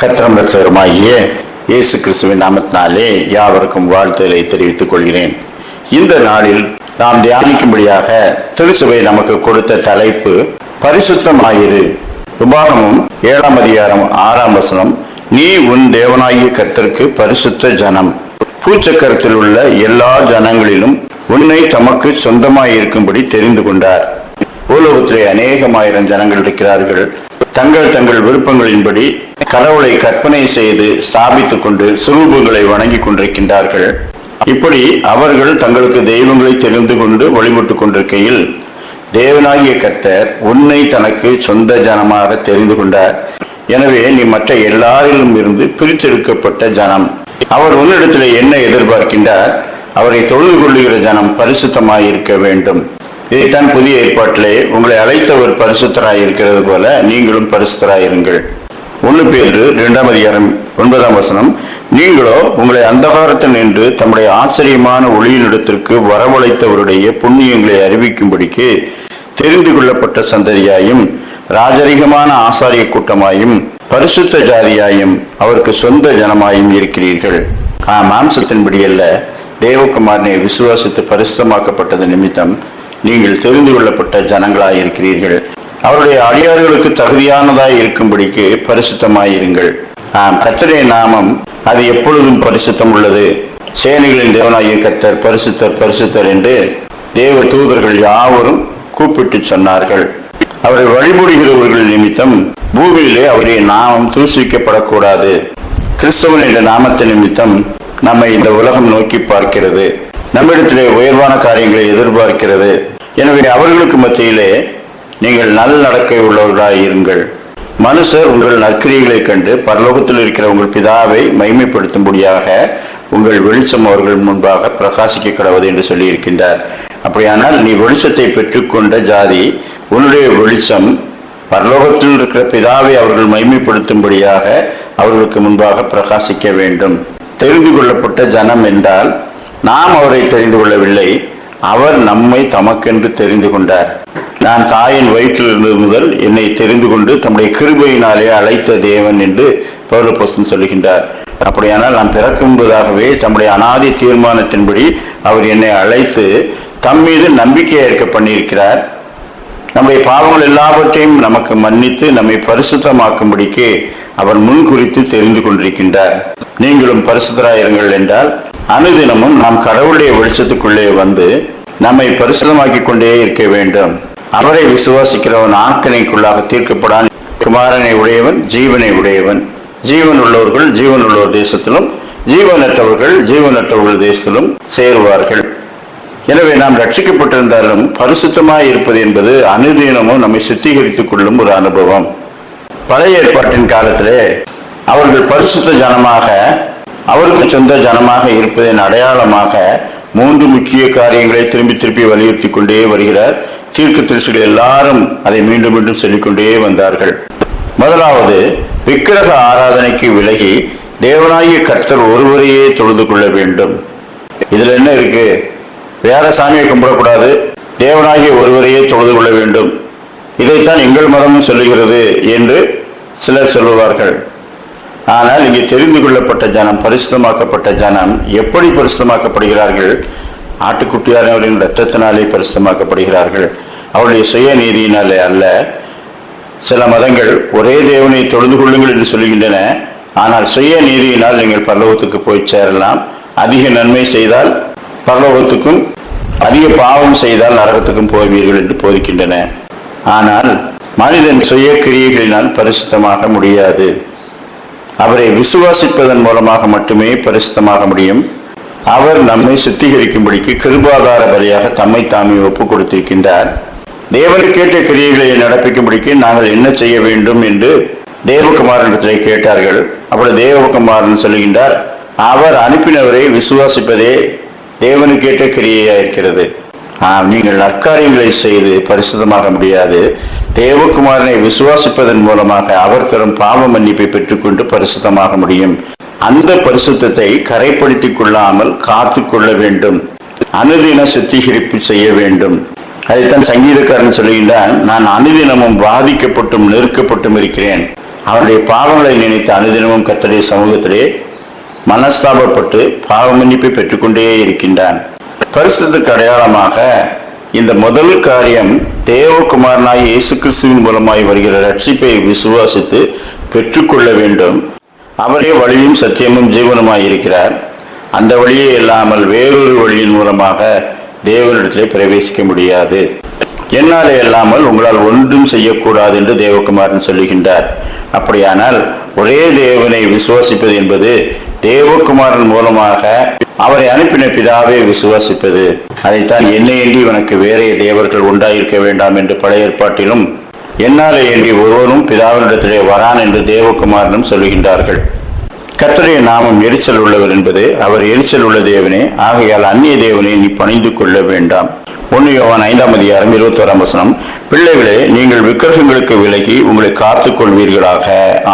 கத்திரம் இயேசு கிறிஸ்துவின் நாமத்தினாலே யாவருக்கும் வாழ்த்துதலை தெரிவித்துக் கொள்கிறேன். இந்த நாளில் நாம் தியானிக்கும்படியாக திருச்சபை நமக்கு கொடுத்த தலைப்பு பரிசுத்தமாயிரு. உபாகமும் ஏழாம் அதிகாரம் ஆறாம் வசனம் நீ உன் தேவனாகிய கர்த்தருக்கு பரிசுத்த ஜனம். பூச்சக்கரத்தில் உள்ள எல்லா ஜனங்களிலும் உன்னை தமக்கு சொந்தமாய் இருக்கும்படி தெரிந்து கொண்டார். பூலோகத்திலே அநேகமாயிரம் ஜனங்கள் இருக்கிறார்கள். தங்கள் தங்கள் விருப்பங்களின்படி கடவுளை கற்பனை செய்து ஸ்தாபித்துக் கொண்டு சுரூபங்களை வணங்கிக் கொண்டிருக்கின்றார்கள். இப்படி அவர்கள் தங்களுக்கு தெய்வங்களை தெரிந்து கொண்டு வழிபட்டுக் கொண்டிருக்கையில் தேவனாகிய கர்த்தர் உன்னை தனக்கு சொந்த ஜனமாக தெரிந்து கொண்டார். எனவே நீ மற்ற எல்லாரிலும் இருந்து பிரித்தெடுக்கப்பட்ட ஜனம். அவர் உன்னிடத்தில் என்ன எதிர்பார்க்கின்றார்? அவரை தொழுது கொள்ளுகிற ஜனம் பரிசுத்தமாய் இருக்க வேண்டும் இதைத்தான் புதிய ஏற்பாட்டிலே உங்களை அழைத்தவர் பரிசுத்தராய் இருக்கிறது போல நீங்களும் பரிசுத்தராயிருங்கள். ஒன்று பேரு இரண்டாம் அதிகாரம் ஒன்பதாம் வசனம். நீங்களோ உங்களை அந்தகாரத்தில் நின்று தம்முடைய ஆச்சரியமான ஒளியினிடத்திற்கு வரவழைத்தவருடைய புண்ணியங்களை அறிவிக்கும்படிக்கு தெரிந்து கொள்ளப்பட்ட சந்ததியாயும் ராஜரிகமான ஆசாரிய கூட்டமாயும் பரிசுத்த ஜாதியாயும் அவருக்கு சொந்த ஜனமாயும் இருக்கிறீர்கள். ஆ மாம்சத்தின்படி அல்ல தேவகுமாரனை விசுவாசித்து பரிசுத்தமாக்கப்பட்டது நிமித்தம் நீங்கள் தெரிந்து கொள்ளப்பட்ட ஜனங்களாயிருக்கிறீர்கள். அவருடைய அடியார்களுக்கு தகுதியானதாய் இருக்கும்படிக்கு பரிசுத்தமாயிருங்கள். ஆம் கத்தருடைய நாமம் அது எப்பொழுதும் பரிசுத்தம் உள்ளது சேனைகளின் தேவனாகிய கத்தர் பரிசுத்தர் பரிசுத்தர் என்று தேவ தூதர்கள் யாவரும் கூப்பிட்டு சொன்னார்கள். அவரை வழிபடுகிறவர்கள் நிமித்தம் பூமியிலே அவருடைய நாமம் தூசிக்கப்படக்கூடாது. கிறிஸ்தவன் என்ற நாமத்தின் நிமித்தம் நம்மை இந்த உலகம் நோக்கி பார்க்கிறது. நம்மிடத்திலே உயர்வான காரியங்களை எதிர்பார்க்கிறது. எனவே அவர்களுக்கு மத்தியிலே நீங்கள் நல்லடக்கை உள்ளவர்களாய் இருங்கள். மனுஷர் உங்கள் நற்கிரியைகளை கண்டு பரலோகத்தில் இருக்கிற உங்கள் பிதாவை மைமைப்படுத்தும்படியாக உங்கள் வெளிச்சம் அவர்கள் முன்பாக பிரகாசிக்க கடவுது என்று சொல்லியிருக்கின்றார். அப்படியானால் நீ வெளிச்சத்தை பெற்றுக்கொண்ட ஜாதி உன்னுடைய வெளிச்சம் பரலோகத்தில் இருக்கிற பிதாவை அவர்கள் மைமைப்படுத்தும்படியாக அவர்களுக்கு முன்பாக பிரகாசிக்க வேண்டும். தெரிந்து கொள்ளப்பட்ட ஜனம் என்றால் நாம் அவரை தெரிந்து கொள்ளவில்லை. அவர் நம்மை தமக்கென்று தெரிந்து கொண்டார். நான் தாயின் வயிற்றிலிருந்து முதல் என்னை தெரிந்து கொண்டு தம்முடைய கிருபையினாலே அழைத்த தேவன் என்று பௌரபோசன் சொல்லுகின்றார். அப்படியானால் நான் பிறக்கும்போதாகவே தம்முடைய அனாதி தீர்மானத்தின்படி அவர் என்னை அழைத்து தம் மீது நம்பிக்கை ஏற்க பண்ணியிருக்கிறார். நம்முடைய பாவங்கள் எல்லாவற்றையும் நமக்கு மன்னித்து நம்மை பரிசுத்தமாக்கும்படிக்கு அவர் முன் குறித்து தெரிந்து கொண்டிருக்கின்றார். நீங்களும் பரிசுத்தராயிருங்கள் என்றால் அனுதினமும் நாம் கடவுளுடைய வெளிச்சத்துக்குள்ளே வந்து நம்மை பரிசுத்தமாக்கிக் கொண்டே இருக்க வேண்டும். அவரை விசுவாசிக்கிறவன் ஆக்கணைக்குள்ளாக தீர்க்கப்படான். குமாரனை உடையவன் ஜீவனை உடையவன். ஜீவன் உள்ளவர்கள் ஜீவன் உள்ளோர் தேசத்திலும் ஜீவனற்றவர்கள் ஜீவனற்றவர்கள் தேசத்திலும் சேருவார்கள். எனவே நாம் ரட்சிக்கப்பட்டிருந்தாலும் பரிசுத்தமாய் இருப்பது என்பது அனுதீனமும் நம்மை சுத்திகரித்துக் கொள்ளும் ஒரு அனுபவம். பழைய ஏற்பாட்டின் காலத்திலே அவர்கள் பரிசுத்த ஜனமாக அவருக்கு சொந்த ஜனமாக இருப்பதன் அடையாளமாக மூன்று முக்கிய காரியங்களை திரும்பி திருப்பி வலியுறுத்தி கொண்டே வருகிறார். தீர்க்க தரிசிகள் எல்லாரும் அதை மீண்டும் மீண்டும் சொல்லிக்கொண்டே வந்தார்கள். முதலாவது விக்கிரக ஆராதனைக்கு விலகி தேவனாகிய கர்த்தர் ஒருவரையே தொழுது கொள்ள வேண்டும். இதுல என்ன இருக்கு? வேற சாமியை கும்பிடக்கூடாது. தேவனாகிய ஒருவரையே தொழுது கொள்ள வேண்டும். இதைத்தான் எங்கள் மதமும் சொல்லுகிறது என்று சிலர் சொல்லுவார்கள். ஆனால் இங்கே தெரிந்து கொள்ளப்பட்ட ஜனம் பரிசுத்தமாக்கப்பட்ட ஜனம் எப்படி பரிசுத்தமாக்கப்படுகிறார்கள்? ஆட்டுக்குட்டியானவரின் இரத்தத்தினாலே பரிசுத்தமாக்கப்படுகிறார்கள். அவருடைய சுய நீதியினாலே அல்ல. சில மதங்கள் ஒரே தேவனை தொழுது கொள்ளுங்கள் என்று சொல்கின்றன. ஆனால் சுய நீதியினால் நீங்கள் பரலோகத்துக்கு போய் சேரலாம். அதிக நன்மை செய்தால் பரலோகத்துக்கும் அதிக பாவம் செய்தால் நரகத்துக்கும் போவீர்கள் என்று போதிக்கின்றன. ஆனால் மனிதன் சுய கிரியைகளினால் பரிசுத்தமாக முடியாது. அவரை விசுவாசிப்பதன் மூலமாக மட்டுமே பரிசுத்தமாக முடியும். அவர் நம்மை சுத்திகரிக்கும்படிக்கு கிருபாதார பலியாக தம்மை தாமே ஒப்பு கொடுத்திருக்கின்றார் தேவனுக்கேற்ற கிரியைகளை நடப்பிக்கும்படிக்கு நாங்கள் என்ன செய்ய வேண்டும் என்று தேவகுமாரனிடத்திலே கேட்டார்கள். அப்படி தேவகுமாரன் சொல்லுகின்றார் அவர் அனுப்பினவரை விசுவாசிப்பதே தேவனுக்கேற்ற கிரியையா இருக்கிறது. நீங்கள் நற்காரியங்களை செய்து பரிசுத்தமாக முடியாது. தேவகுமாரனை விசுவாசிப்பதன் மூலமாக அவர் தரும் பாவ மன்னிப்பை பெற்றுக்கொண்டு பரிசுத்தமாக முடியும். அந்த பரிசுத்தத்தை கரைப்படுத்திக் கொள்ளாமல் காத்து கொள்ள வேண்டும். அனுதின சுத்திகரிப்பு செய்ய வேண்டும். அதைத்தான் சங்கீதக்காரன் சொல்லுகின்றான் நான் அனுதினமும் பாதிக்கப்பட்டும் நெருக்கப்பட்டும் இருக்கிறேன். அவருடைய பாவங்களை நினைத்து அனுதினமும் கத்தடைய சமூகத்திலே மனஸ்தாபப்பட்டு பாவ மன்னிப்பை பெற்றுக்கொண்டே இருக்கின்றான். பரிசுத்துக்கு அடையாளமாக இந்த முதல் காரியம் தேவகுமாரனாய் இயேசு கிறிஸ்துவின் மூலமாய் வருகிற ரட்சிப்பை விசுவாசித்து பெற்றுக்கொள்ள வேண்டும். அவரே வழியும் சத்தியமும் ஜீவனுமாய் இருக்கிறார். அந்த வழியே இல்லாமல் வேறொரு வழியின் மூலமாக தேவனிடத்திலே பிரவேசிக்க முடியாது. என்னாலே இல்லாமல் உங்களால் ஒன்றும் செய்யக்கூடாது என்று தேவகுமாரன் சொல்லுகின்றார். அப்படியானால் ஒரே தேவனை விசுவாசிப்பது என்பது தேவகுமாரன் மூலமாக அவரை அனுப்பின பிதாவே விசுவாசிப்பது. அதைத்தான் என்னை என்னையன்றி உனக்கு வேறே தேவர்கள் உண்டாயிருக்க வேண்டாம் என்று பழைய ஏற்பாட்டிலும் என்னாலே என்று ஒருவரும் பிதாவினிடத்திலே வரான் என்று தேவகுமாரனும் சொல்லுகின்றார்கள். கர்த்தருடைய நாமம் எரிச்சல் உள்ளவர் என்பது அவர் எரிச்சல் உள்ள தேவனே ஆகையால் அந்நிய தேவனை நீ பணிந்து கொள்ள வேண்டாம். ஒன்று யோவான் ஐந்தாம் அதிகாரம் இருபத்தோராம் வசனம் பிள்ளைகளே நீங்கள் விக்கிரகங்களுக்கு விலகி உங்களை காத்துக் கொள்வீர்களாக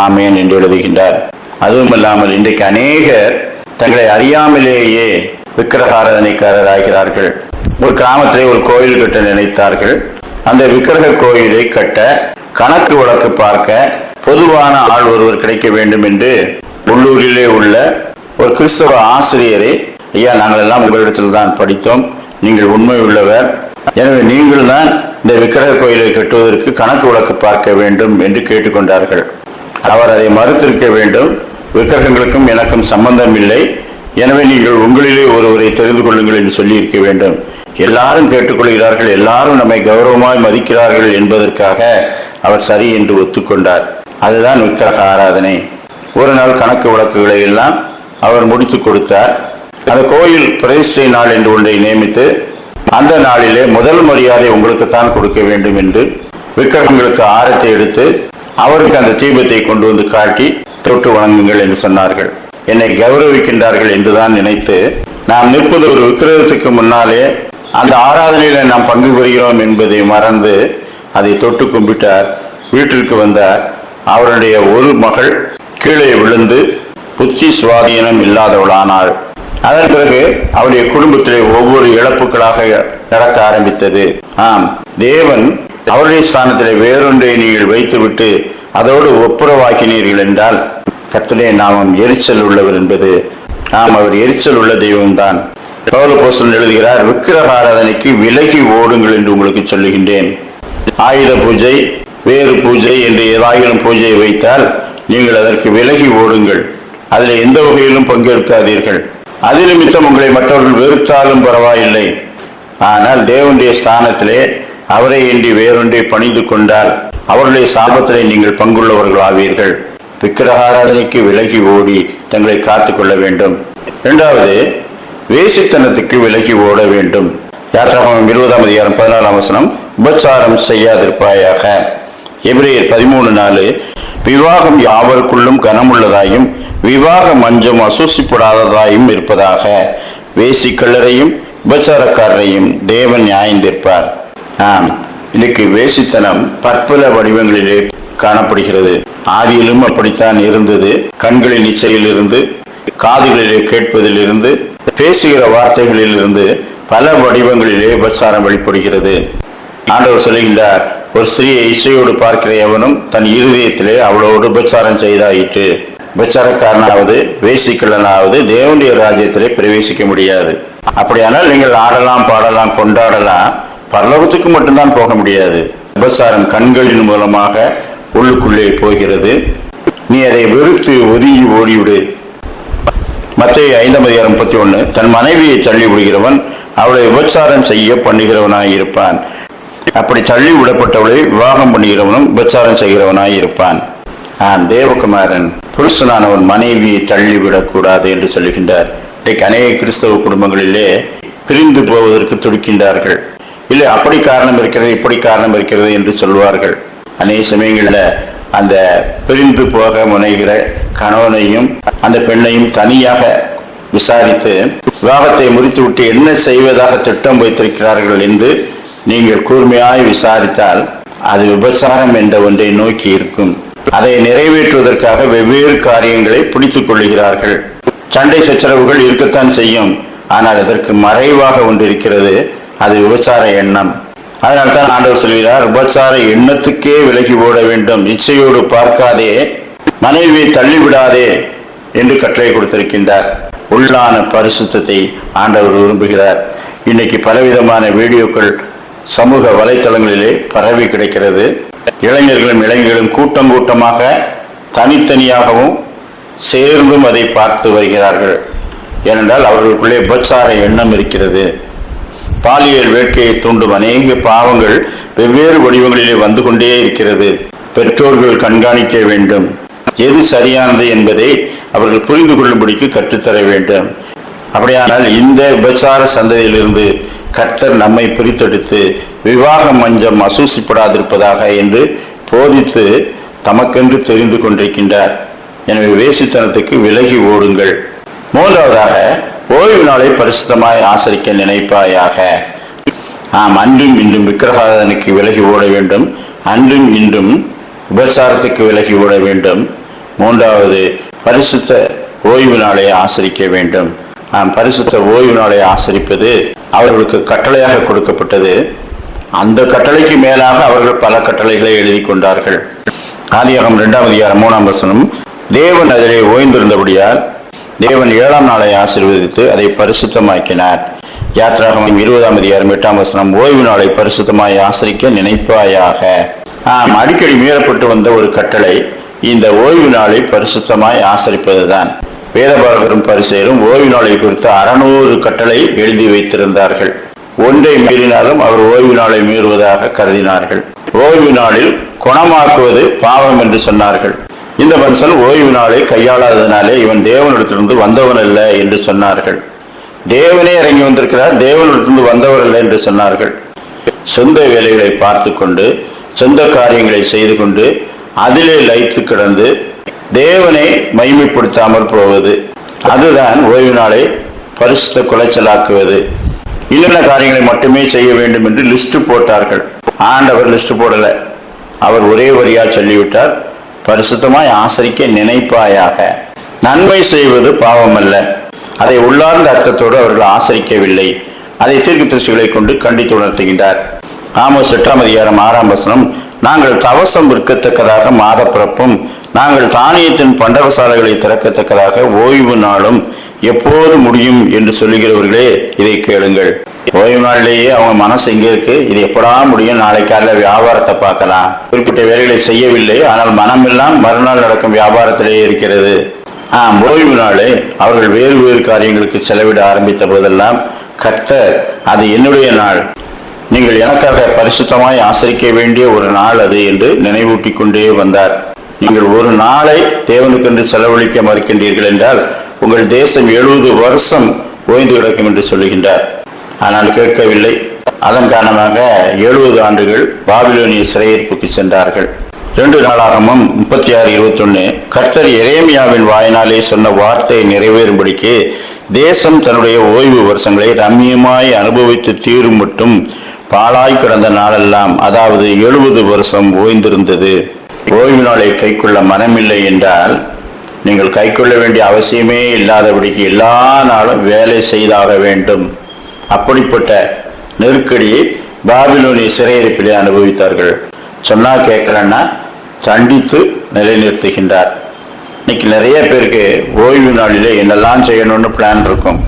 ஆமேன் என்று எழுதுகின்றார். அதுவும் இல்லாமல் இன்றைக்கு அநேகர் தங்களை அறியாமலேயே விக்கிரகாராதனைக்காரர் ஆகிறார்கள் ஒரு கிராமத்திலே ஒரு கோயில் கட்ட நினைத்தார்கள். அந்த விக்கிரக கோயிலை கட்ட கணக்கு வழக்கு பார்க்க பொதுவான ஆள் ஒருவர் கிடைக்க வேண்டும் என்று உள்ளூரிலே உள்ள ஒரு கிறிஸ்தவ ஆசிரியரை ஐயா நாங்கள் எல்லாம் உங்களிடத்தில் தான் படித்தோம். நீங்கள் உண்மை உள்ளவர். எனவே நீங்கள் தான் இந்த விக்கிரக கோயிலை கட்டுவதற்கு கணக்கு வழக்கு பார்க்க வேண்டும் என்று கேட்டுக்கொண்டார்கள். அவர் அதை மறுத்திருக்க வேண்டும். விக்கிரகங்களுக்கும் எனக்கும் சம்பந்தம் இல்லை எனவே நீங்கள் உங்களிலே ஒருவரை தெரிந்து கொள்ளுங்கள் என்று சொல்லி இருக்க வேண்டும். எல்லாரும் கேட்டுக்கொள்கிறார்கள். எல்லாரும் நம்மை கௌரவமாய் மதிக்கிறார்கள் என்பதற்காக அவர் சரி என்று ஒத்துக்கொண்டார். அதுதான் விக்கிரக ஆராதனை. ஒரு நாள் கணக்கு வழக்குகளை எல்லாம் அவர் முடித்து கொடுத்தார். அந்த கோயில் பிரதிஷ்டை நாள் என்று ஒன்றை நியமித்து அந்த நாளிலே முதல் மரியாதை உங்களுக்குத்தான் கொடுக்க வேண்டும் என்று விக்கிரகங்களுக்கு ஆரத்தை எடுத்து அவருக்கு அந்த தீபத்தை கொண்டு வந்து காட்டி தொட்டு வணங்குங்கள் என்று சொன்னார்கள். என்னை கௌரவிக்கின்றார்கள் என்றுதான் நினைத்து நாம் நிற்பது ஒரு விக்கிரகத்துக்கு முன்னாலே அந்த ஆராதனையில நாம் பங்கு பெறுகிறோம் என்பதை மறந்து அதை தொட்டு கும்பிட்டார். வீட்டிற்கு வந்தார். அவருடைய ஒரு மகள் கீழே விழுந்து புத்தி சுவாதீனம் இல்லாதவளானாள். அதன் பிறகு அவருடைய குடும்பத்திலே ஒவ்வொரு இழப்புகளாக நடக்க ஆரம்பித்தது. ஆம் தேவன் அவருடைய ஸ்தானத்தில் வேறொன்றை நீங்கள் வைத்துவிட்டு அதோடு ஒப்புரவாகினீர்கள் என்றால் கத்திலே நாமம் எரிச்சல் உள்ளவர் என்பது நாம் அவர் எரிச்சல் உள்ள தெய்வம்தான் பவுல எழுதுகிறார் விக்கிரக ஆராதனைக்கு விலகி ஓடுங்கள் என்று உங்களுக்கு சொல்லுகின்றேன். ஆயுத பூஜை வேறு பூஜை என்று ஏதாயிலும் பூஜையை வைத்தால் நீங்கள் அதற்கு விலகி ஓடுங்கள். அதில் எந்த வகையிலும் பங்கேற்காதீர்கள். அது மித்தம் உங்களை மற்றவர்கள் வெறுத்தாலும் பரவாயில்லை. ஆனால் தேவனுடைய ஸ்தானத்திலே அவரை இன்றி வேறொன்றை பணிந்து கொண்டால் அவருடைய சாபத்திலே நீங்கள் பங்குள்ளவர்களாவீர்கள். விக்கிரகாராதனைக்கு விலகி ஓடி தங்களை காத்துக்கொள்ள வேண்டும். இரண்டாவது வேசித்தனத்துக்கு விலகி ஓட வேண்டும். யாத்திராகமம் இருபதாம் அதிகாரம் பதினாலாம் வசனம் உபச்சாரம் செய்யாதிருப்பாயாக. எபிரேயர் பதிமூணு நாலு விவாகம் யாவருக்குள்ளும் கனமுள்ளதாயும் விவாக மஞ்சம் அசூசிப்படாததாயும் இருப்பதாக. வேசிக்கல்லரையும் உபச்சாரக்காரரையும் தேவன் நியாயந்திருப்பார். ஆம். இன்னைக்கு வேசித்தனம் பற்பல வடிவங்களிலே காணப்படுகிறது. ஆதியிலும் அப்படித்தான் இருந்தது. கண்களின் இச்சையில் இருந்து காதுகளிலே கேட்பதில் இருந்து பேசுகிற வார்த்தைகளில் இருந்து பல வடிவங்களிலே பிரச்சாரம் வெளிப்படுகிறது. ஆண்டவர் சொல்லுகின்றார் ஒரு ஸ்திரீயை இசையோடு பார்க்கிற எவனும் தன் இருதயத்திலே அவளோடு உபச்சாரம் செய்தாயிற்று. உபச்சாரக்காரனாவது வேசிக்கலனாவது தேவனுடைய ராஜ்யத்திலே பிரவேசிக்க முடியாது. அப்படியானால் நீங்கள் ஆடலாம் பாடலாம் கொண்டாடலாம். பரலோகத்துக்கு மட்டும்தான் போக முடியாது. உபசாரம் கண்களின் மூலமாக உள்ளுக்குள்ளே போகிறது. நீ அதை வெறுத்து ஒதுங்கி ஓடிவிடு. மத்திய ஐந்தாம் அதிகாரம் முப்பத்தி ஒன்று தன் மனைவியை தள்ளி விடுகிறவன் அவளை விபச்சாரம் செய்ய பண்ணுகிறவனாய் இருப்பான். அப்படி தள்ளி விடப்பட்டவளை விவாகம் பண்ணுகிறவனும் விபச்சாரம் செய்கிறவனாய் இருப்பான். ஆம் தேவகுமாரன் புருஷனானவன் மனைவியை தள்ளிவிடக்கூடாது என்று சொல்லுகின்றார். இன்றைக்கு அநேக கிறிஸ்தவ குடும்பங்களிலே பிரிந்து போவதற்கு துடிக்கின்றார்கள். இல்லை அப்படி காரணம் இருக்கிறது இப்படி காரணம் இருக்கிறது என்று சொல்வார்கள் அநேக சமயங்களில் அந்த பிரிந்து போக முனைகிற கணவனையும் அந்த பெண்ணையும் தனியாக விசாரித்து விவாகத்தை முடித்துவிட்டு என்ன செய்வதாக திட்டம் வைத்திருக்கிறார்கள் என்று நீங்கள் கூர்மையாய் விசாரித்தால் அது விபசாரம் என்ற ஒன்றை நோக்கி இருக்கும். அதை நிறைவேற்றுவதற்காக வெவ்வேறு காரியங்களை பிடித்துக் கொள்கிறார்கள் சண்டை சச்சரவுகள் இருக்கத்தான் செய்யும். ஆனால் அதற்கு மறைவாக ஒன்று இருக்கிறது. அது விபச்சார எண்ணம். அதனால்தான் ஆண்டவர் சொல்கிறார் விபச்சார எண்ணத்துக்கே விலகி ஓட வேண்டும். இச்சையோடு பார்க்காதே மனைவியை தள்ளிவிடாதே என்று கட்டளை கொடுத்திருக்கின்றார். உள்ளான பரிசுத்தத்தை ஆண்டவர் விரும்புகிறார். இன்னைக்கு பலவிதமான வீடியோக்கள் சமூக வலைத்தளங்களிலே பரவி கிடைக்கிறது. இளைஞர்களும் இளைஞர்களும் கூட்டம் கூட்டமாக தனித்தனியாகவும் சேர்ந்தும் அதை பார்த்து வருகிறார்கள். ஏனென்றால் அவர்களுக்குள்ளே உபச்சார எண்ணம் இருக்கிறது. பாலியல் வேட்கையை தூண்டும் அநேக பாவங்கள் வெவ்வேறு வடிவங்களிலே வந்து கொண்டே இருக்கிறது. பெற்றோர்கள் கண்காணிக்க வேண்டும். எது சரியானது என்பதை அவர்கள் புரிந்து கொள்ளும்படிக்கு கற்றுத்தர வேண்டும். அப்படியானால் இந்த விபச்சார சந்ததியிலிருந்து கர்த்தர் நம்மை பிரித்தெடுத்து விவாக மஞ்சம் அசூசிப்படாதிருப்பதாக என்று போதித்து தமக்கென்று தெரிந்து கொண்டிருக்கின்றார். எனவே வேசித்தனத்துக்கு விலகி ஓடுங்கள். மூன்றாவதாக ஓய்வு நாளை பரிசுத்தமாய் ஆசரிக்க நினைப்பாயாக. ஆம் அன்றும் இன்றும் விக்கிரகாதனுக்கு விலகி ஓட வேண்டும். அன்றும் இன்றும் உபசாரத்துக்கு விலகி ஓட வேண்டும். மூன்றாவது பரிசுத்த ஓய்வு நாளை ஆசரிக்க வேண்டும். ஆம் பரிசுத்த ஓய்வு நாளை ஆசரிப்பது அவர்களுக்கு கட்டளையாக கொடுக்கப்பட்டது. அந்த கட்டளைக்கு மேலாக அவர்கள் பல கட்டளைகளை எழுதி கொண்டார்கள். ஆதியாகம் இரண்டாம் அதிகாரம் மூணாம் வசனம் தேவன் அதிலே ஓய்ந்திருந்தபடியால் தேவன் ஏழாம் நாளை ஆசீர்வதித்து அதை பரிசுத்தமாக்கினார். யாத்ராகமம் இருபதாம் அதிகாரம் எட்டாம் வசனம் ஓய்வு நாளை பரிசுத்தமாய் ஆசரிக்க நினைப்பாயாக. ஆம் அடிக்கடி மீறப்பட்டு வந்த ஒரு கட்டளை இந்த ஓய்வு நாளை பரிசுத்தமாய் ஆசரிப்பதுதான். வேதபாரகரும் பரிசெயரும் ஓய்வு நாளை குறித்து அறநூறு கட்டளை எழுதி வைத்திருந்தார்கள். ஒன்றை மீறினாலும் அவர் ஓய்வு நாளை மீறுவதாக கருதினார்கள். ஓய்வு நாளில் குணமாக்குவது பாவம் என்று சொன்னார்கள். இந்த மனுஷன் ஓய்வு நாளை கையாளாததினாலே இவன் தேவனிடத்திலிருந்து வந்தவன் அல்ல என்று சொன்னார்கள். தேவனே இறங்கி வந்திருக்கிறார் தேவனிடத்திலிருந்து வந்தவர் அல்ல என்று சொன்னார்கள். சொந்த வேலைகளை பார்த்து கொண்டு சொந்த காரியங்களை செய்து கொண்டு அதிலே லயித்து கிடந்து தேவனை மைமைப்படுத்தாமல் போவது. அதுதான் ஓய்வு நாளை பரிசுத்த குலைச்சலாக்குவது. இன்னென்ன காரியங்களை மட்டுமே செய்ய வேண்டும் என்று லிஸ்ட் போட்டார்கள். ஆண்டவர் லிஸ்ட் போடல. அவர் ஒரே வரியா சொல்லிவிட்டார். பரிசுத்தமாய் ஆசரிக்க நினைப்பாயாக. நன்மை செய்வது பாவம் அல்ல அதை உள்ளார்ந்த அர்த்தத்தோடு அவர்கள் ஆசரிக்கவில்லை. அதை தீர்க்க திருச்சிகளை கொண்டு கண்டித்து உணர்த்துகின்றார். ஆமோஸ் எட்டாம் அதிகாரம் ஆறாம் வசனம் நாங்கள் தவசம் விற்கத்தக்கதாக மாதப்பிறப்பும் நாங்கள் தானியத்தின் பண்டகசாலைகளை திறக்கத்தக்கதாக ஓய்வு நாளும் எப்போது முடியும்? என்று சொல்லுகிறவர்களே இதை கேளுங்கள். ஓய்வு நாள்லயே அவங்க மனசு எங்கே இருக்கு? இது எப்படா முடியும்? நாளை காலைல வியாபாரத்தை பார்க்கலாம். குறிப்பிட்ட வேலைகளை செய்யவில்லை. ஆனால் மனமெல்லாம் மறுநாள் நடக்கும் வியாபாரத்திலேயே இருக்கிறது. ஆம் ஓய்வு நாளே அவர்கள் வேறு வேறு காரியங்களுக்கு செலவிட ஆரம்பித்த போதெல்லாம் கர்த்தர் அது என்னுடைய நாள். நீங்கள் எனக்காக பரிசுத்தமாய் ஆசரிக்க வேண்டிய ஒரு நாள் அது என்று நினைவூட்டிக் கொண்டே வந்தார். நீங்கள் ஒரு நாளை தேவனுக்கென்று செலவழிக்க மறுக்கின்றீர்கள் என்றால் உங்கள் தேசம் எழுபது வருஷம் ஓய்ந்து கிடக்கும் என்று சொல்லுகின்றார். ஆனால் கேட்கவில்லை. அதன் காரணமாக எழுபது ஆண்டுகள் பாபிலோனிய சிறையிருப்புக்கு சென்றார்கள். ரெண்டு நாளாகமும் முப்பத்தி ஆறு இருபத்தொன்னு கர்த்தர் எரேமியாவின் வாயினாலே சொன்ன வார்த்தை நிறைவேறும்படிக்கு தேசம் தன்னுடைய ஓய்வு வருஷங்களை ரம்மியமாய் அனுபவித்து தீரும் மட்டும் பாழாய் கிடந்த நாளெல்லாம் அதாவது எழுபது வருஷம் ஓய்ந்திருந்தது. ஓய்வு நாளை கைக்கொள்ள மனமில்லை என்றால் நீங்கள் கைக்கொள்ள வேண்டிய அவசியமே இல்லாதபடிக்கு எல்லா நாளும் வேலை செய்தாக வேண்டும். அப்படிப்பட்ட நெருக்கடியை பாபிலோனிய சிறையிருப்பிலே அனுபவித்தார்கள். சொன்னா கேட்கலன்னா தண்டித்து நிலைநிறுத்துகின்றார். இன்னைக்கு நிறைய பேருக்கு ஓய்வு நாளிலே என்னெல்லாம் செய்யணும்னு பிளான் இருக்கும்.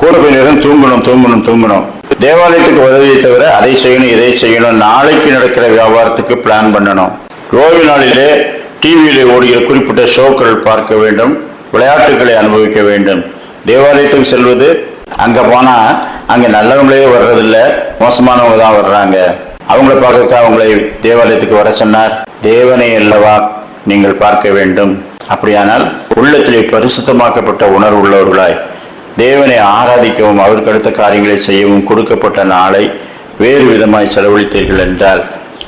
கூட கொஞ்ச நேரம் தூங்கணும் தூங்கணும் தூங்கணும். தேவாலயத்துக்கு உதவியை தவிர அதை செய்யணும் இதை செய்யணும் நாளைக்கு நடக்கிற வியாபாரத்துக்கு பிளான் பண்ணணும். ஓய்வு நாளிலே டிவியிலே ஓடுகிற குறிப்பிட்ட ஷோக்கள் பார்க்க வேண்டும் விளையாட்டுகளை அனுபவிக்க வேண்டும். தேவாலயத்துக்கு செல்வது அங்க போனா அங்கே நல்லவங்களே வர்றதில்ல மோசமானவங்க தான் வர்றாங்க. அவங்கள பார்க்க அவங்களை தேவாலயத்துக்கு வர சொன்னார். தேவனை அல்லவா நீங்கள் பார்க்க வேண்டும். அப்படியானால் உள்ளத்திலே பரிசுத்தமாக்கப்பட்ட உணர்வு உள்ளவர்களாய் தேவனை ஆராதிக்கவும் அவருக்கு அடுத்த காரியங்களை செய்யவும் கொடுக்கப்பட்ட நாளை வேறு விதமாய் செலவழித்தீர்கள் என்றால்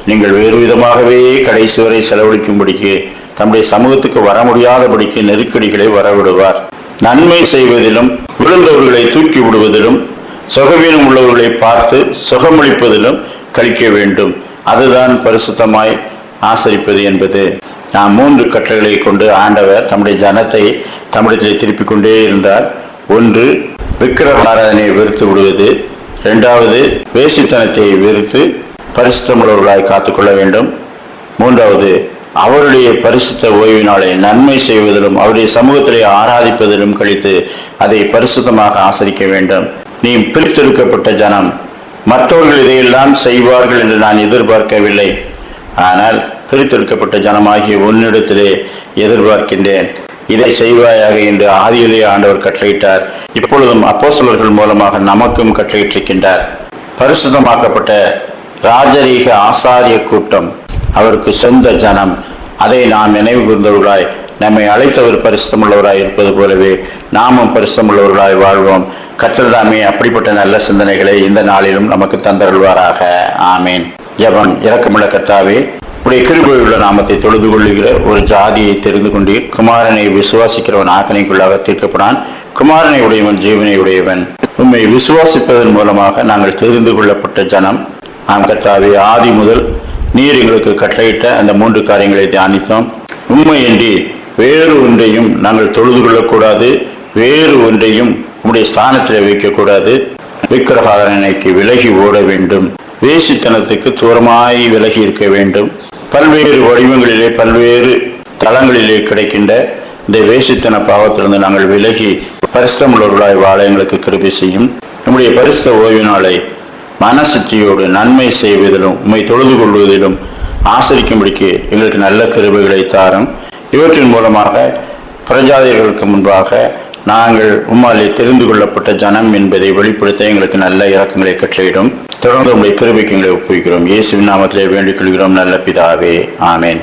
நீங்கள் வேறு விதமாகவே கடைசி வரை செலவழிக்கும்படிக்கு தம்முடைய சமூகத்துக்கு வர முடியாதபடிக்கு நெருக்கடிகளை வரவிடுவார். நன்மை செய்வதிலும் விழுந்தவர்களை தூக்கி விடுவதிலும் சுகவீனம் உள்ளவர்களை பார்த்து சுகமளிப்பதிலும் கழிக்க வேண்டும். அதுதான் பரிசுத்தமாய் ஆசரிப்பது என்பது. நாம் மூன்று கட்டளை கொண்டு ஆண்டவர் தம்முடைய ஜனத்தை தமிழத்திலே திருப்பிக் கொண்டே இருந்தார். ஒன்று விக்கிரக ஆராதனையை வெறுத்து விடுவது. இரண்டாவது வேசித்தனத்தை வெறுத்து பரிசுத்தமுள்ளவர்களாய் காத்துக்கொள்ள வேண்டும். மூன்றாவது அவருடைய பரிசுத்த ஓய்வினாலே நன்மை செய்வதிலும் அவருடைய சமூகத்திலே ஆராதிப்பதிலும் கழித்து அதை பரிசுத்தமாக ஆசரிக்க வேண்டும். நீ பிரித்தெடுக்கப்பட்ட ஜனம். மற்றவர்கள் இதையெல்லாம் செய்வார்கள் என்று நான் எதிர்பார்க்கவில்லை. ஆனால் பிரித்தெடுக்கப்பட்ட ஜனமாகிய உன்னிடத்திலே எதிர்பார்க்கின்றேன். இதை செய்வாயாக என்று ஆதியிலே ஆண்டவர் கட்டளையிட்டார். இப்பொழுதும் அப்போசலர்கள் மூலமாக நமக்கும் கட்டளையிட்டிருக்கின்றார். பரிசுத்தமாக்கப்பட்ட ராஜரீக ஆசாரிய கூட்டம் அவருக்கு சொந்த ஜனம். அதை நாம் நினைவு கூர்ந்தவர்களாய் நம்மை அழைத்தவர் பரிசுத்தமுள்ளவராய் இருப்பது போலவே நாமும் பரிசுத்தமுள்ளவர்களாய் வாழ்வோம். கத்திரதாமே அப்படிப்பட்ட நல்ல சிந்தனைகளை இந்த நாளிலும் நமக்கு தந்தருள்வாராக. ஆமேன். ஜெபம் இரக்கமுள்ள கர்த்தாவே உடைய கிருபையுள்ள நாமத்தை தொழுது கொள்ளுகிற ஒரு ஜாதியை தெரிந்து கொண்டீர். குமாரனை விசுவாசிக்கிறவன் ஆக்கணைக்குள்ளாக தீர்க்கப்படான். குமாரனை உடையவன் ஜீவனை உடையவன். உண்மை விசுவாசிப்பதன் மூலமாக நாங்கள் தெரிந்து கொள்ளப்பட்ட ஜனம். ஆம் கர்த்தாவே ஆதி முதல் நீர் எங்களுக்கு கட்டளையிட்ட அந்த மூன்று காரியங்களை தியானித்தோம். உண்மையின்றி வேறு ஒன்றையும் நாங்கள் தொழுது கொள்ளக்கூடாது. வேறு ஒன்றையும் உம்முடைய ஸ்தானத்தில் வைக்கக்கூடாது. விக்கிரகாரணைக்கு விலகி ஓட வேண்டும். வேசித்தனத்துக்கு தூரமாய் விலகி இருக்க வேண்டும். பல்வேறு வடிவங்களிலே பல்வேறு தளங்களிலே கிடைக்கின்ற இந்த வேசித்தன பாவத்திலிருந்து நாங்கள் விலகி பரிசுத்தமுள்ளவர்களாய் வாழ எங்களுக்கு கிருபை செய்யும். நம்முடைய பரிசுத ஓய்வு நாளை மனசுத்தியோடு நன்மை செய்வதிலும் உம்மை தொழுது கொள்வதிலும் ஆசிரிக்கும்படிக்கு எங்களுக்கு நல்ல கிருபைகளை தாரும். இவற்றின் மூலமாக பிரஜாதிகளுக்கு முன்பாக நாங்கள் உம்மாலே தெரிந்து கொள்ளப்பட்ட ஜனம் என்பதை வெளிப்படுத்த எங்களுக்கு நல்ல இறக்கங்களை கற்றிடும் தொடர்ந்து உங்களுடைய கிருபைக்கு எங்களை ஒப்புவிக்கிறோம். இயேசுவின் நாமத்திலே வேண்டிக் கொள்கிறோம். நல்ல பிதாவே. ஆமேன்.